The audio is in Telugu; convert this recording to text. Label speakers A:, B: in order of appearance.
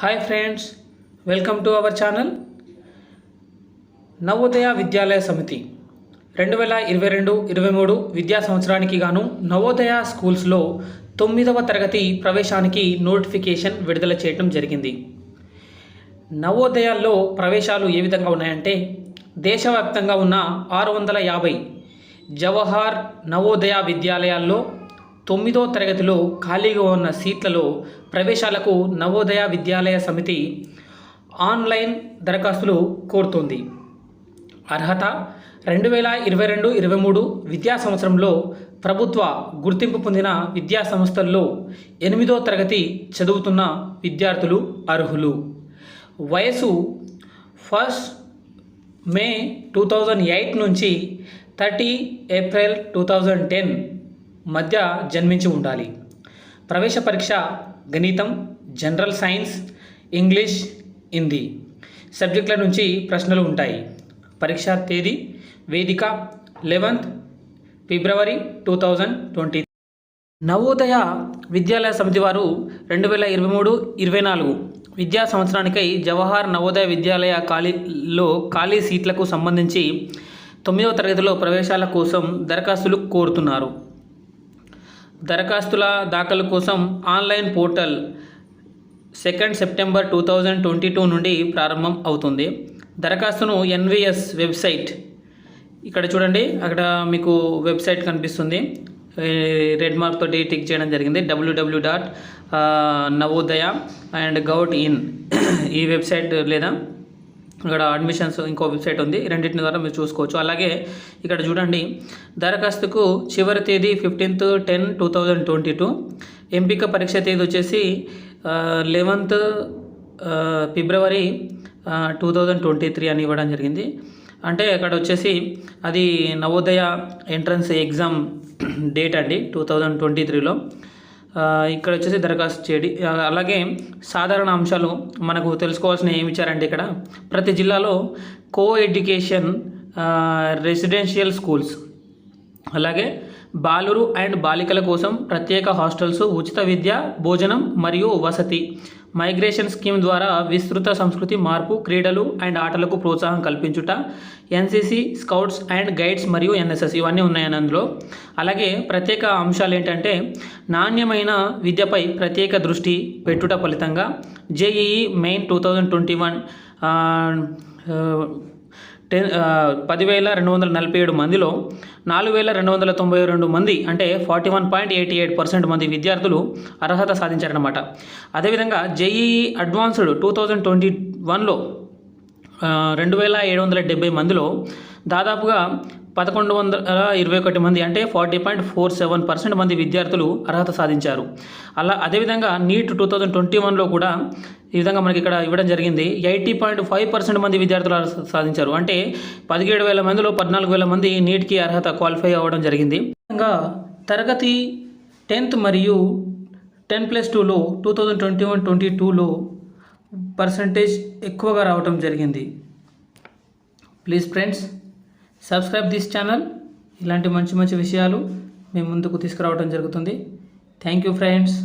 A: Hi friends welcome to our channel. Navodaya Vidyalaya Samiti. రెండు వేల ఇరవై రెండు ఇరవై మూడు విద్యా సంవత్సరానికి గాను నవోదయ స్కూల్స్లో తొమ్మిదవ తరగతి ప్రవేశానికి నోటిఫికేషన్ విడుదల చేయడం జరిగింది. నవోదయాల్లో ప్రవేశాలు ఏ విధంగా ఉన్నాయంటే దేశవ్యాప్తంగా ఉన్న ఆరు వందల యాభై జవహర్ నవోదయ విద్యాలయాల్లో తొమ్మిదో తరగతిలో ఖాళీగా ఉన్న సీట్లలో ప్రవేశాలకు నవోదయ విద్యాలయ సమితి ఆన్లైన్ దరఖాస్తులు కోరుతోంది. అర్హత రెండు వేల ఇరవై రెండు ఇరవై మూడు విద్యా సంవత్సరంలో ప్రభుత్వ గుర్తింపు పొందిన విద్యా సంస్థల్లో ఎనిమిదో తరగతి చదువుతున్న విద్యార్థులు అర్హులు. వయసు first May two thousand eight నుంచి thirty April two thousand ten మధ్య జన్మించి ఉండాలి. ప్రవేశ పరీక్ష గణితం జనరల్ సైన్స్ ఇంగ్లీష్ హిందీ సబ్జెక్టుల నుంచి ప్రశ్నలు ఉంటాయి. పరీక్షా తేదీ వేదిక eleventh February two thousand twenty. Navodaya Vidyalaya Samiti వారు రెండు వేల ఇరవై మూడు ఇరవై నాలుగు విద్యా సంవత్సరానికై జవహర్ నవోదయ విద్యాలయ ఖాళీలో ఖాళీ సీట్లకు సంబంధించి తొమ్మిదవ తరగతిలో ప్రవేశాల కోసం దరఖాస్తులు కోరుతున్నారు. దరఖాస్తుల దాఖలు కోసం online portal second September two thousand twenty two నుండి ప్రారంభం అవుతుంది. దరఖాస్తును ఎన్విఎస్ వెబ్సైట్ ఇక్కడ చూడండి అక్కడ మీకు వెబ్సైట్ కనిపిస్తుంది. రెడ్ మార్క్ తోటి టిక్ చేయడం జరిగింది. W W dot Navodaya and gov in. ఈ వెబ్సైట్ లేదా ఇక్కడ అడ్మిషన్స్ ఇంకో వెబ్సైట్ ఉంది. రెండింటిని ద్వారా మీరు చూసుకోవచ్చు. అలాగే ఇక్కడ చూడండి దరఖాస్తుకు చివరి తేదీ fifteenth ten two thousand twenty two ఎంపిక పరీక్ష తేదీ వచ్చేసి eleventh February two thousand twenty three అని ఇవ్వడం జరిగింది. అంటే అక్కడ వచ్చేసి అది నవోదయ ఎంట్రన్స్ ఎగ్జామ్ డేట్ అండి టూ థౌజండ్ ట్వంటీ త్రీలో ఇక్కడ వచ్చేసి దరఖాస్తు చేయడి. అలాగే సాధారణ అంశాలు మనకు తెలుసుకోవాల్సిన ఏమి ఇచ్చారంటే ఇక్కడ ప్రతి జిల్లాలో కో ఎడ్యుకేషన్ రెసిడెన్షియల్ స్కూల్స్ అలాగే బాలురు అండ్ బాలికల కోసం ప్రత్యేక హాస్టల్స్ ఉచిత విద్య భోజనం మరియు వసతి. మైగ్రేషన్ స్కీమ్ ద్వారా విస్తృత సంస్కృతి మార్పు క్రీడలు అండ్ ఆటలకు ప్రోత్సాహం కల్పించుట ఎన్సీసీ స్కౌట్స్ అండ్ గైడ్స్ మరియు ఎన్ఎస్ఎస్ ఇవన్నీ ఉన్నాయని అందులో. అలాగే ప్రత్యేక అంశాలు ఏంటంటే నాణ్యమైన విద్యపై ప్రత్యేక దృష్టి పెట్టుట ఫలితంగా JEE main two thousand twenty one ten పదివేల రెండు వందల నలభై ఏడు మందిలో నాలుగు వేల రెండు వందల తొంభై రెండు మంది అంటే forty one point eighty eight percent మంది విద్యార్థులు అర్హత సాధించారన్నమాట. అదేవిధంగా JEE advanced two thousand twenty వన్లో రెండు వేల ఏడు వందల డెబ్బై మందిలో దాదాపుగా పదకొండు వందల ఇరవై ఒకటి మంది అంటే forty point four seven percent మంది విద్యార్థులు అర్హత సాధించారు. అలా అదేవిధంగా నీట్ టూ థౌజండ్ ట్వంటీ వన్లో కూడా ఈ విధంగా మనకి ఇక్కడ ఇవ్వడం జరిగింది. ఎయిటీ పాయింట్ ఫైవ్ పర్సెంట్ మంది విద్యార్థులు అర్హత సాధించారు. అంటే పదిహేడు వేల మందిలో పద్నాలుగు వేల మంది నీట్కి అర్హత క్వాలిఫై అవ్వడం జరిగింది. విధంగా తరగతి టెన్త్ మరియు టెన్ ప్లస్ టూలో two thousand twenty one twenty టూలో పర్సంటేజ్ ఎక్కువగా రావటం జరిగింది. Please friends. Subscribe this channel ఇలాంటి మంచి మంచి విషయాలు మేము ముందుకు తీసుకురావడం జరుగుతుంది. Thank you friends